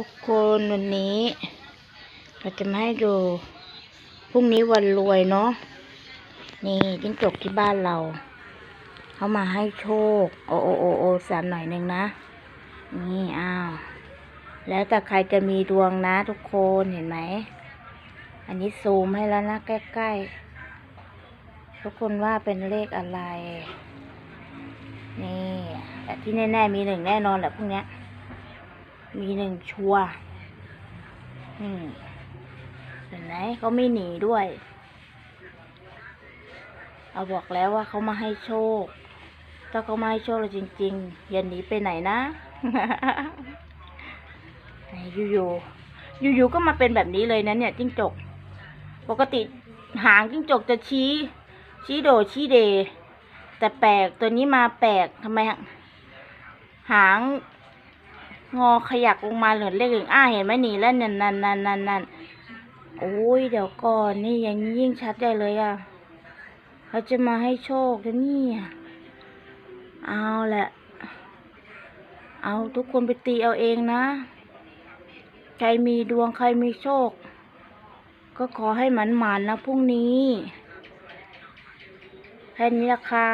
ทุกคนวันนี้ เราจะมาให้ดูพรุ่งนี้วันรวยเนาะนี่จิ้งจกที่บ้านเราเขามาให้โชค โอโอโอโอสันหน่อยหนึ่งนะ นี่อ้าวแล้วแต่ใครจะมีดวงนะทุกคนเห็นไหม อันนี้ซูมให้แล้วนะใกล้ๆ ทุกคนว่าเป็นเลขอะไร นี่แต่ที่แน่ๆมีหนึ่งแน่นอนแหละพวกเนี้ย มีหนึ่งชัวอืมเห็นไหมเขาไม่หนีด้วย เอาบอกแล้วว่าเขามาให้โชค ถ้าเขามาให้โชคเราจริง ๆ อย่าหนีไปไหนนะอยู่ๆ อยู่ๆ ก็มาเป็นแบบนี้เลยนะเนี่ยจิ้งจก ปกติหางจิ้งจกจะชี้ ชี้โดชี้เด แต่แปลกตัวนี้มาแปลกทำไม หาง งอขยักลงมาเหลือเลขหนึ่งอ้าเห็นไหมหนีแล้วนั่นนั่นนั่นนั่นนั่นโอ้ยเดี๋ยวก่อนนี่ย่างยิ่งชัดใหญ่เลยอะเขาจะมาให้โชคนะเนี่เอาแหละ เอาทุกคนไปตีเอาเองนะ ใครมีดวงใครมีโชค ก็ขอให้หมันๆนะพรุ่งนี้แค่นี้ละค่ะ